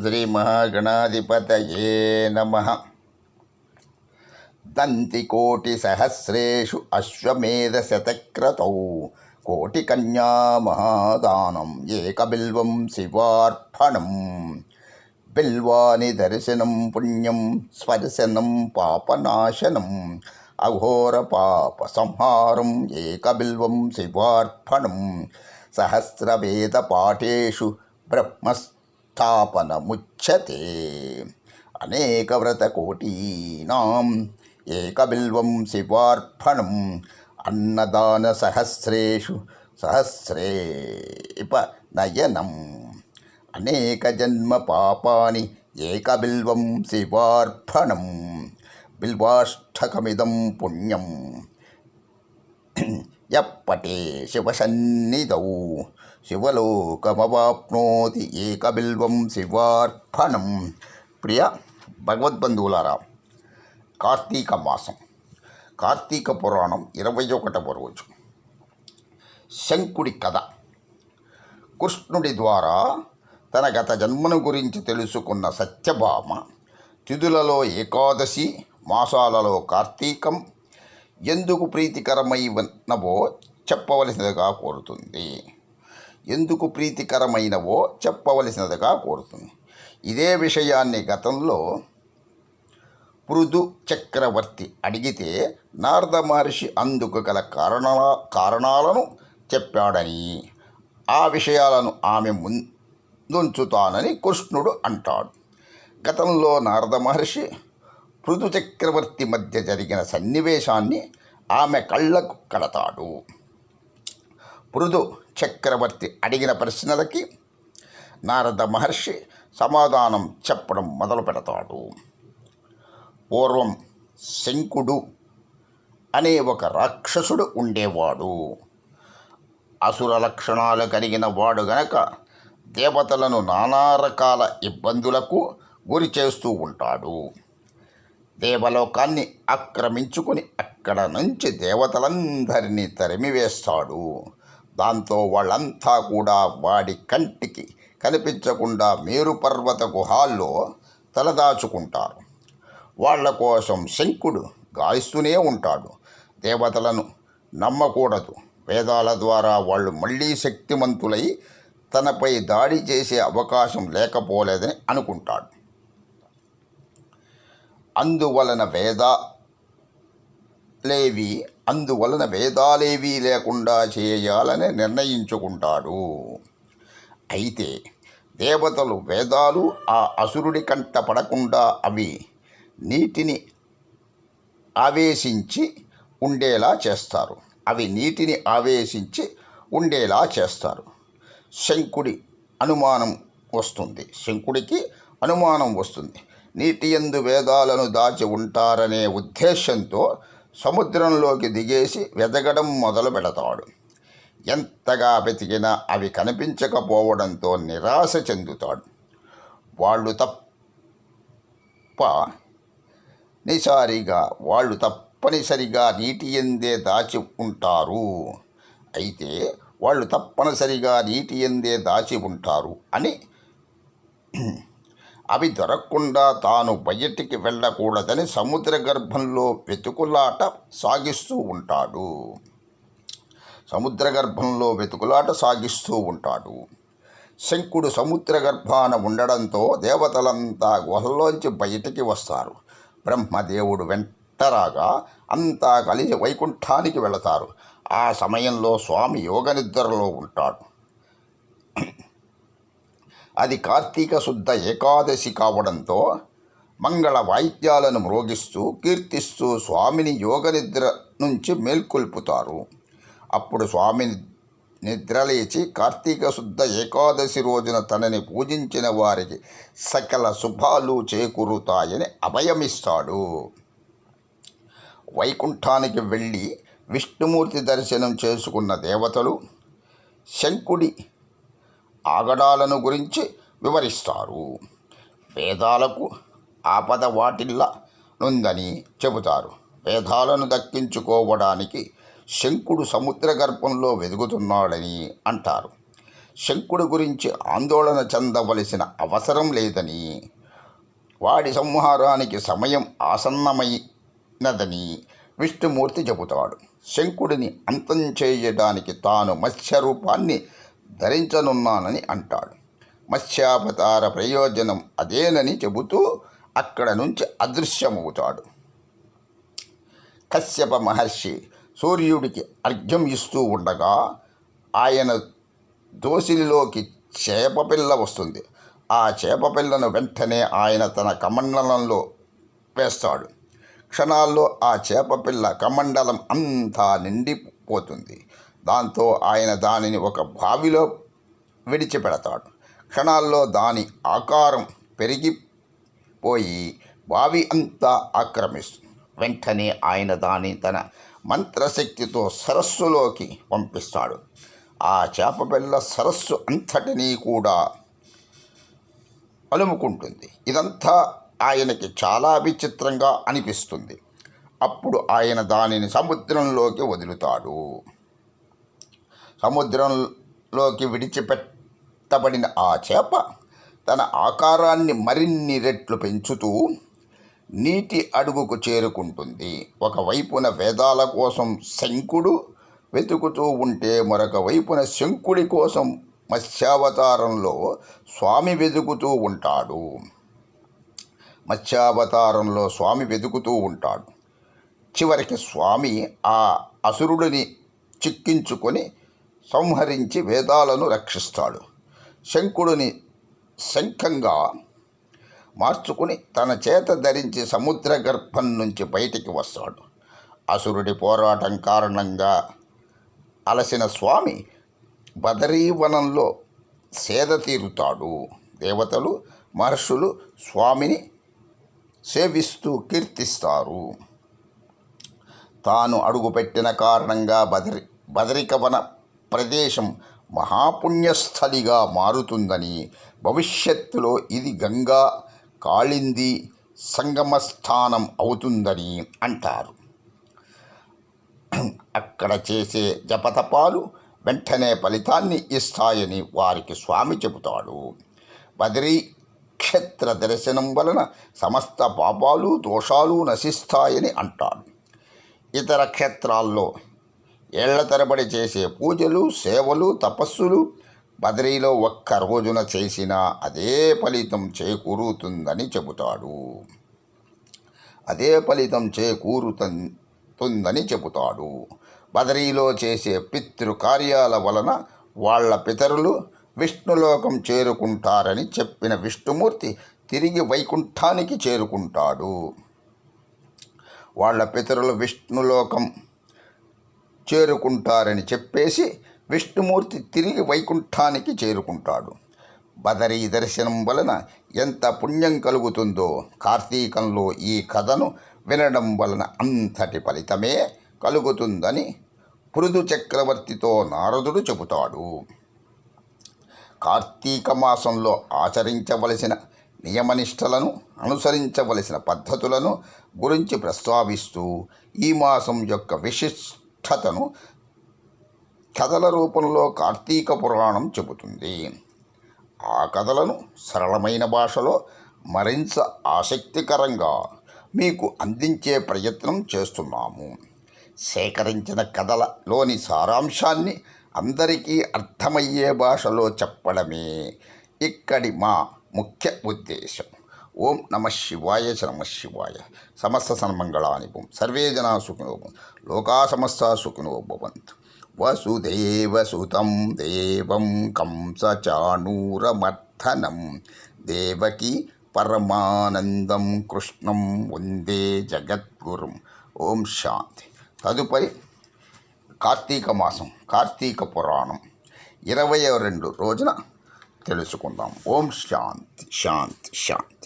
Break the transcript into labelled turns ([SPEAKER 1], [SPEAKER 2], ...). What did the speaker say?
[SPEAKER 1] శ్రీ మహాగణాధిపతయే నమ. దంతికోటిసహస్రేషు అశ్వమేధశతక్రతౌ. కోటికన్యామహాదానం ఏకబిల్వం శివార్పణం. బిల్వాని దర్శనం పుణ్యం స్పర్శనం పాపనాశనం. అఘోర పాప సంహారం ఏకబిల్వం శివార్పణం. సహస్రవేద పాఠేషు బ్రహ్మస్ అనేక వ్రతకోటీనాం ఏకబిల్వం శివార్పణం అన్నదాన సహస్రేషు సహస్రేప నయనం. అనేక జన్మ పాపాని ఏకబిల్వం శివార్పణం బిల్వాష్టకమిదం పుణ్యం. ఎప్పటే శివసన్నిధౌ శివలోకమవాప్నోతి ఏకబిల్వం శివార్పణం. ప్రియ భగవద్బంధువులారా కార్తీక మాసం కార్తీక పురాణం ఇరవై ఒకటవ రోజు. శంకుడి కథ. కృష్ణుడి ద్వారా తన గత జన్మను గురించి తెలుసుకున్న సత్యభామ తిథులలో ఏకాదశి మాసాలలో కార్తీకం ఎందుకు ప్రీతికరమై ఉన్నవో చెప్పవలసినదిగా కోరుతుంది. ఎందుకు ప్రీతికరమైనవో చెప్పవలసినదిగా కోరుతుంది. ఇదే విషయాన్ని గతంలో పృదు చక్రవర్తి అడిగితే నారద మహర్షి అందుకు గల కారణ కారణాలను చెప్పాడని ఆ విషయాలను ఆమె ముందుంచుతానని కృష్ణుడు అంటాడు. గతంలో నారద మహర్షి పృథు చక్రవర్తి మధ్య జరిగిన సన్నివేశాన్ని ఆమె కళ్ళకు కడతాడు. పృథు చక్రవర్తి అడిగిన ప్రశ్నలకి నారద మహర్షి సమాధానం చెప్పడం మొదలు పెడతాడు. పూర్వం శంకుడు అనే ఒక రాక్షసుడు ఉండేవాడు. అసుర లక్షణాలు కలిగిన వాడు గనక దేవతలను నానా రకాల ఇబ్బందులకు గురి చేస్తూ ఉంటాడు. దేవలోకాన్ని ఆక్రమించుకుని అక్కడ నుంచి దేవతలందరినీ తరిమివేస్తాడు. దాంతో వాళ్ళంతా కూడా వాడి కంటికి కనిపించకుండా మేరు పర్వత గుహాల్లో తలదాచుకుంటారు. వాళ్ళ కోసం శంకుడు గాయిస్తూనే ఉంటాడు. దేవతలను నమ్మకూడదు. వేదాల ద్వారా వాళ్ళు మళ్ళీ శక్తిమంతులై తనపై దాడి చేసే అవకాశం లేకపోలేదని అనుకుంటాడు. అందువలన వేద లేవి అందువలన వేదాలేవీ లేకుండా చేయాలని నిర్ణయించుకుంటాడు. అయితే దేవతలు వేదాలు ఆ అసురుడి కంట పడకుండా అవి నీటిని ఆవేశించి ఉండేలా చేస్తారు. అవి నీటిని ఆవేశించి ఉండేలా చేస్తారు. శంకుడి అనుమానం వస్తుంది. శంకుడికి అనుమానం వస్తుంది. నీటి ఎందు వేదాలను దాచి ఉంటారనే ఉద్దేశంతో సముద్రంలోకి దిగేసి వెతకడం మొదలు పెడతాడు. ఎంతగా వెతికినా అవి కనిపించకపోవడంతో నిరాశ చెందుతాడు. వాళ్ళు తప్ప నిసారిగా వాళ్ళు తప్పనిసరిగా నీటి ఎందే దాచి ఉంటారు. అయితే వాళ్ళు తప్పనిసరిగా నీటి ఎందే దాచి ఉంటారు అని అవి దొరకకుండా తాను బయటికి వెళ్ళకూడదని సముద్ర గర్భంలో వెతుకులాట సాగిస్తూ ఉంటాడు. సముద్ర గర్భంలో వెతుకులాట సాగిస్తూ ఉంటాడు. శంకుడు సముద్ర గర్భాన ఉండడంతో దేవతలంతా గుహల్లోంచి బయటికి వస్తారు. బ్రహ్మదేవుడు వెంటరాగా అంతా కలిసి వైకుంఠానికి వెళతారు. ఆ సమయంలో స్వామి యోగ నిద్రలో ఉంటాడు. అది కార్తీక శుద్ధ ఏకాదశి కావడంతో మంగళ వాయిద్యాలను మ్రోగిస్తూ కీర్తిస్తూ స్వామిని యోగ నిద్ర నుంచి మేల్కొల్పుతారు. అప్పుడు స్వామి నిద్రలేచి కార్తీక శుద్ధ ఏకాదశి రోజున తనని పూజించిన వారికి సకల శుభాలు చేకూరుతాయని అభయమిస్తాడు. వైకుంఠానికి వెళ్ళి విష్ణుమూర్తి దర్శనం చేసుకున్న దేవతలు శంకుడి ఆగడాలను గురించి వివరిస్తారు. వేదాలకు ఆపద వాటిల్ల నుందని చెబుతారు. వేదాలను దక్కించుకోవడానికి శంకుడు సముద్ర గర్భంలో వెదుగుతున్నాడని అంటారు. శంకుడు గురించి ఆందోళన చెందవలసిన అవసరం లేదని వాడి సంహారానికి సమయం ఆసన్నమైనదని విష్ణుమూర్తి చెబుతాడు. శంకుడిని అంతం చేయడానికి తాను మత్స్య రూపాన్ని ధరించనున్నానని అంటాడు. మత్స్యావతార ప్రయోజనం అదేనని చెబుతూ అక్కడ నుంచి అదృశ్యమవుతాడు. కశ్యప మహర్షి సూర్యుడికి అర్ఘ్యం ఇస్తూ ఉండగా ఆయన దోసిలిలోకి చేపపిల్ల వస్తుంది. ఆ చేపపిల్లను వెంటనే ఆయన తన కమండలంలో వేస్తాడు. క్షణాల్లో ఆ చేపపిల్ల కమండలం అంతా నిండిపోతుంది. దాంతో ఆయన దానిని ఒక బావిలో విడిచిపెడతాడు. క్షణాల్లో దాని ఆకారం పెరిగిపోయి బావి అంతా ఆక్రమిస్తుంది వెంటనే ఆయన దాన్ని తన మంత్రశక్తితో సరస్సులోకి పంపిస్తాడు. ఆ చేప పిల్ల సరస్సు అంతటినీ కూడా అలుముకుంటుంది. ఇదంతా ఆయనకి చాలా విచిత్రంగా అనిపిస్తుంది. అప్పుడు ఆయన దానిని సముద్రంలోకి వదులుతాడు. సముద్రంలోకి విడిచిపెట్టబడిన ఆ చేప తన ఆకారాన్ని మరిన్ని రెట్లు పెంచుతూ నీటి అడుగుకు చేరుకుంటుంది. ఒకవైపున వేదాల కోసం శంకుడు వెతుకుతూ ఉంటే మరొక వైపున శంకుడి కోసం మత్స్యావతారంలో స్వామి వెతుకుతూ ఉంటాడు. మత్స్యావతారంలో స్వామి వెతుకుతూ ఉంటాడు. చివరికి స్వామి ఆ అసురుడిని చిక్కించుకొని సంహరించి వేదాలను రక్షిస్తాడు. శంకుడిని శంఖంగా మార్చుకుని తన చేత ధరించి సముద్ర గర్భం నుంచి బయటికి వస్తాడు. అసురుడి పోరాటం కారణంగా అలసిన స్వామి బదరీవనంలో సేద తీరుతాడు. దేవతలు మహర్షులు స్వామిని సేవిస్తూ కీర్తిస్తారు. తాను అడుగుపెట్టిన కారణంగా బదరి బదరికవన ప్రదేశం మహాపుణ్యస్థలిగా మారుతుందని భవిష్యత్తులో ఇది గంగా కాళింది సంగమస్థానం అవుతుందని అంటారు. అక్కడ చేసే జపతపాలు వెంటనే ఫలితాన్ని ఇస్తాయని వారికి స్వామి చెబుతాడు. బదరీ క్షేత్ర దర్శనం వలన సమస్త పాపాలు దోషాలు నశిస్తాయని అంటాడు. ఇతర క్షేత్రాల్లో ఏళ్ళ తరబడి చేసే పూజలు సేవలు తపస్సులు బదరీలో ఒక్క రోజున చేసినా అదే ఫలితం చేకూరుతుందని చెబుతాడు. అదే ఫలితం చేకూరుతుందని చెబుతాడు. బదరీలో చేసే పితృ కార్యాల వలన వాళ్ళ పితరులు విష్ణులోకం చేరుకుంటారని చెప్పిన విష్ణుమూర్తి తిరిగి వైకుంఠానికి చేరుకుంటాడు. వాళ్ళ పితరులు విష్ణులోకం చేరుకుంటారని చెప్పేసి విష్ణుమూర్తి తిరిగి వైకుంఠానికి చేరుకుంటాడు. బదరీ దర్శనం వలన ఎంత పుణ్యం కలుగుతుందో కార్తీకంలో ఈ కథను వినడం వలన అంతటి ఫలితమే కలుగుతుందని పృథు చక్రవర్తితో నారదుడు చెబుతాడు. కార్తీక మాసంలో ఆచరించవలసిన నియమనిష్టలను అనుసరించవలసిన పద్ధతులను గురించి ప్రస్తావిస్తూ ఈ మాసం యొక్క కథను కథల రూపంలో కార్తీక పురాణం చెబుతుంది. ఆ కథలను సరళమైన భాషలో మరింత ఆసక్తికరంగా మీకు అందించే ప్రయత్నం చేస్తున్నాము. సేకరించిన కథలలోని సారాంశాన్ని అందరికీ అర్థమయ్యే భాషలో చెప్పడమే ఇక్కడి మా ముఖ్య ఉద్దేశం. ఓం నమ శివాయ చ నమ శివాయ. సమస్త సన్మంగళాని భూం సర్వే జనా సుఖినో భూం లోకా సమస్త సుఖినో భవంతు. వసుదేవసుతం దేవం కంసచాణూరమర్థనం దేవకి పరమానందం కృష్ణం వందే జగద్గురుం. ఓం శాంతి. తదుపరి కార్తీక మాసం కార్తీక పురాణం. ఇరవై రెండు రోజున తెలుసుకుందాం. ఓం శాంతి శాంతి శాంతి.